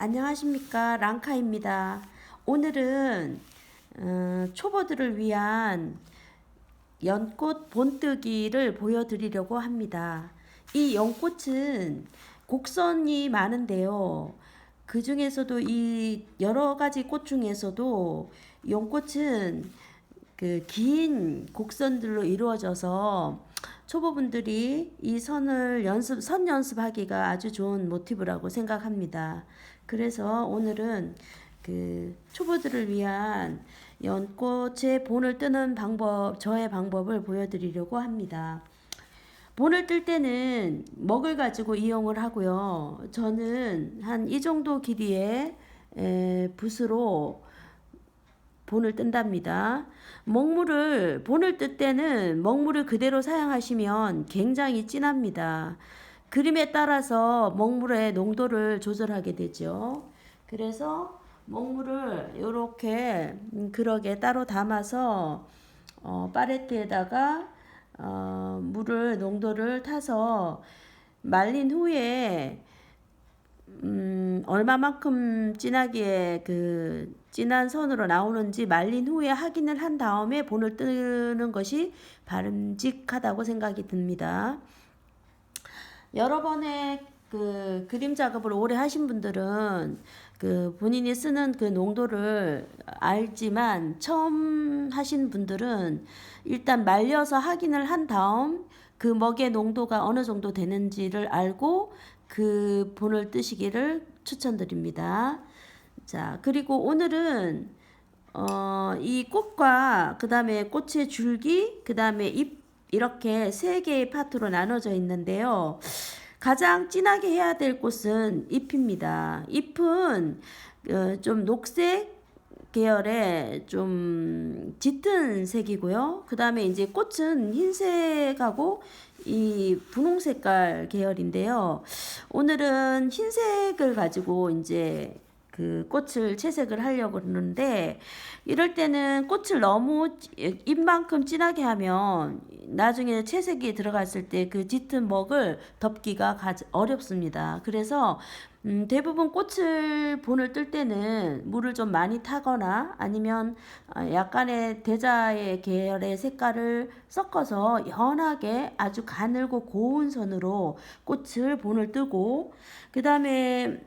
안녕하십니까 랑카입니다. 오늘은 어, 초보들을 위한 연꽃 본뜨기를 보여드리려고 합니다. 이 연꽃은 곡선이 많은데요. 그 중에서도 이 여러 가지 꽃 중에서도 연꽃은 그 긴 곡선들로 이루어져서 초보분들이 이 선을 연습, 선 연습하기가 아주 좋은 모티브라고 생각합니다. 그래서 오늘은 그 초보들을 위한 연꽃의 본을 뜨는 방법, 저의 방법을 보여드리려고 합니다. 본을 뜰 때는 먹을 가지고 이용을 하고요. 저는 한 이 정도 길이의 에, 붓으로 본을 뜬답니다. 먹물을 본을 뜰 때는 먹물을 그대로 사용하시면 굉장히 진합니다. 그림에 따라서 먹물의 농도를 조절하게 되죠. 그래서 먹물을 이렇게 그릇에 따로 담아서 어, 파레트에다가 어, 물을 농도를 타서 말린 후에 음, 얼마만큼 진하게 그 진한 선으로 나오는지 말린 후에 확인을 한 다음에 본을 뜨는 것이 바람직하다고 생각이 듭니다. 여러 번의 그 그림 작업을 오래 하신 분들은 그 본인이 쓰는 그 농도를 알지만 처음 하신 분들은 일단 말려서 확인을 한 다음 그 먹의 농도가 어느 정도 되는지를 알고 그 본을 뜨시기를 추천드립니다. 자, 그리고 오늘은 어, 이 꽃과 그 다음에 꽃의 줄기, 그 다음에 잎 이렇게 세 개의 파트로 나눠져 있는데요. 가장 진하게 해야 될 꽃은 잎입니다. 잎은 어, 좀 녹색 계열의 좀 짙은 색이고요. 그 다음에 이제 꽃은 흰색하고 이 분홍 색깔 계열인데요. 오늘은 흰색을 가지고 이제 그 꽃을 채색을 하려고 그러는데 이럴 때는 꽃을 너무 잎만큼 진하게 하면 나중에 채색이 들어갔을 때 그 짙은 먹을 덮기가 어렵습니다. 그래서 음, 대부분 꽃을 본을 뜰 때는 물을 좀 많이 타거나 아니면 어, 약간의 대자의 계열의 색깔을 섞어서 연하게 아주 가늘고 고운 선으로 꽃을 본을 뜨고 그 다음에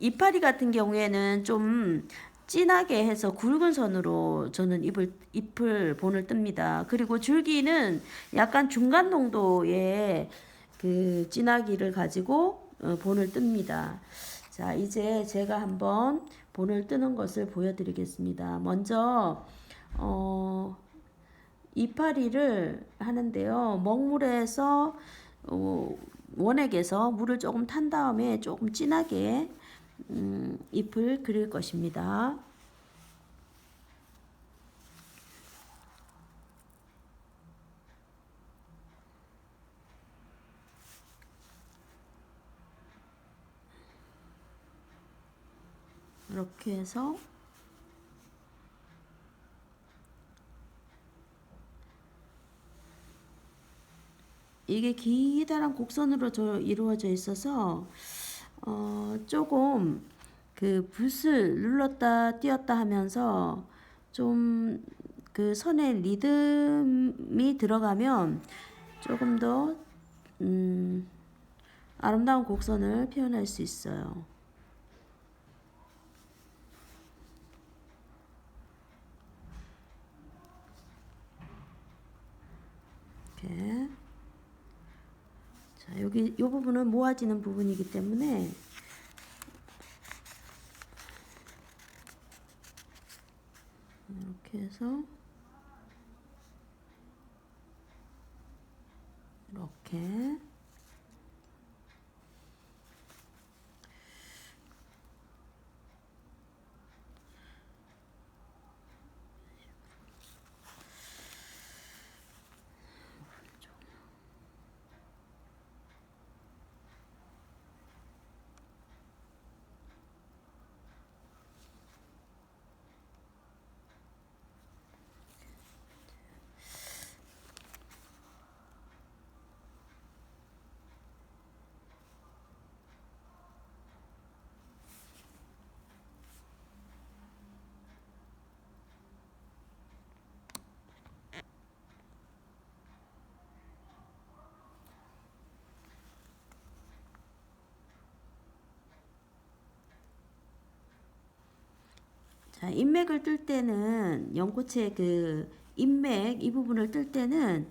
이파리 같은 경우에는 좀 진하게 해서 굵은 선으로 저는 잎을, 잎을 본을 뜹니다. 그리고 줄기는 약간 중간 농도의 그 진하기를 가지고 어, 본을 뜹니다. 자, 이제 제가 한번 본을 뜨는 것을 보여드리겠습니다. 먼저, 어, 이파리를 하는데요. 먹물에서, 어, 원액에서 물을 조금 탄 다음에 조금 진하게 음, 잎을 그릴 것입니다. 이렇게 해서 이게 기다란 곡선으로 이루어져 있어서 어, 조금 그 붓을 눌렀다 띄었다 하면서 좀 그 선에 리듬이 들어가면 조금 더 음, 아름다운 곡선을 표현할 수 있어요. 이렇게 자 여기 이 부분은 모아지는 부분이기 때문에 이렇게 해서 이렇게 인맥을 뜰 때는 연꽃의 그 인맥 이 부분을 뜰 때는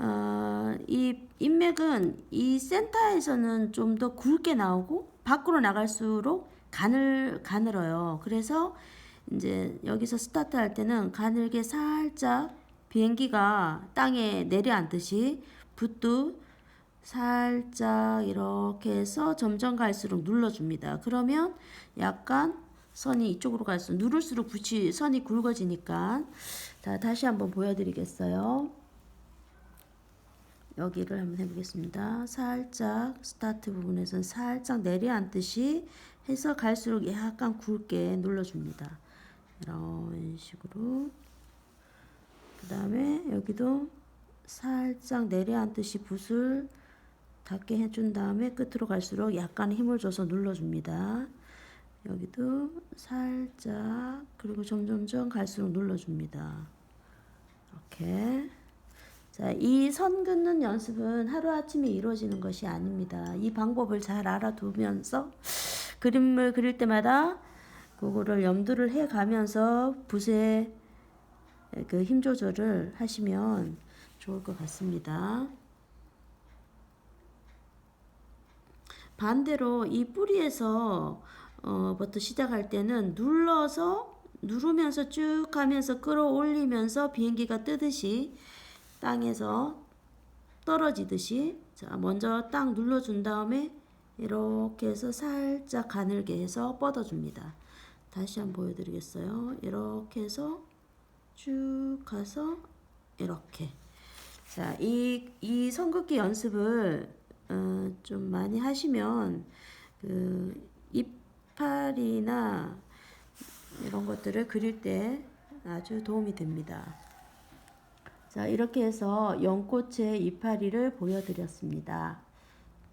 어, 이 인맥은 이 센터에서는 좀 더 굵게 나오고 밖으로 나갈수록 가늘 가늘어요. 그래서 이제 여기서 스타트 할 때는 가늘게 살짝 비행기가 땅에 내려앉듯이 붓도 살짝 이렇게 해서 점점 갈수록 눌러줍니다. 그러면 약간 선이 이쪽으로 갈수록 누를수록 붓이 선이 굵어지니까 자 다시 한번 보여드리겠어요. 여기를 한번 해보겠습니다. 살짝 스타트 부분에선 살짝 내려앉듯이 해서 갈수록 약간 굵게 눌러줍니다. 이런 식으로 그 다음에 여기도 살짝 내려앉듯이 붓을 닿게 해준 다음에 끝으로 갈수록 약간 힘을 줘서 눌러줍니다. 여기도 살짝 그리고 점점점 갈수록 눌러줍니다. 이렇게 자, 이 선 긋는 연습은 하루아침에 이루어지는 것이 아닙니다. 이 방법을 잘 알아두면서 그림을 그릴 때마다 그거를 염두를 해 가면서 붓의 그 힘 조절을 하시면 좋을 것 같습니다. 반대로 이 뿌리에서 어, 부터 시작할 때는 눌러서 누르면서 쭉 가면서 끌어올리면서 비행기가 뜨듯이 땅에서 떨어지듯이 자 먼저 딱 눌러준 다음에 이렇게 해서 살짝 가늘게 해서 뻗어줍니다. 다시 한번 보여드리겠어요. 이렇게 해서 쭉 가서 이렇게 자, 이, 이 선긋기 연습을 어, 좀 많이 하시면 그이 파리나 이런 것들을 그릴 때 아주 도움이 됩니다. 자, 이렇게 해서 연꽃의 이파리를 보여드렸습니다.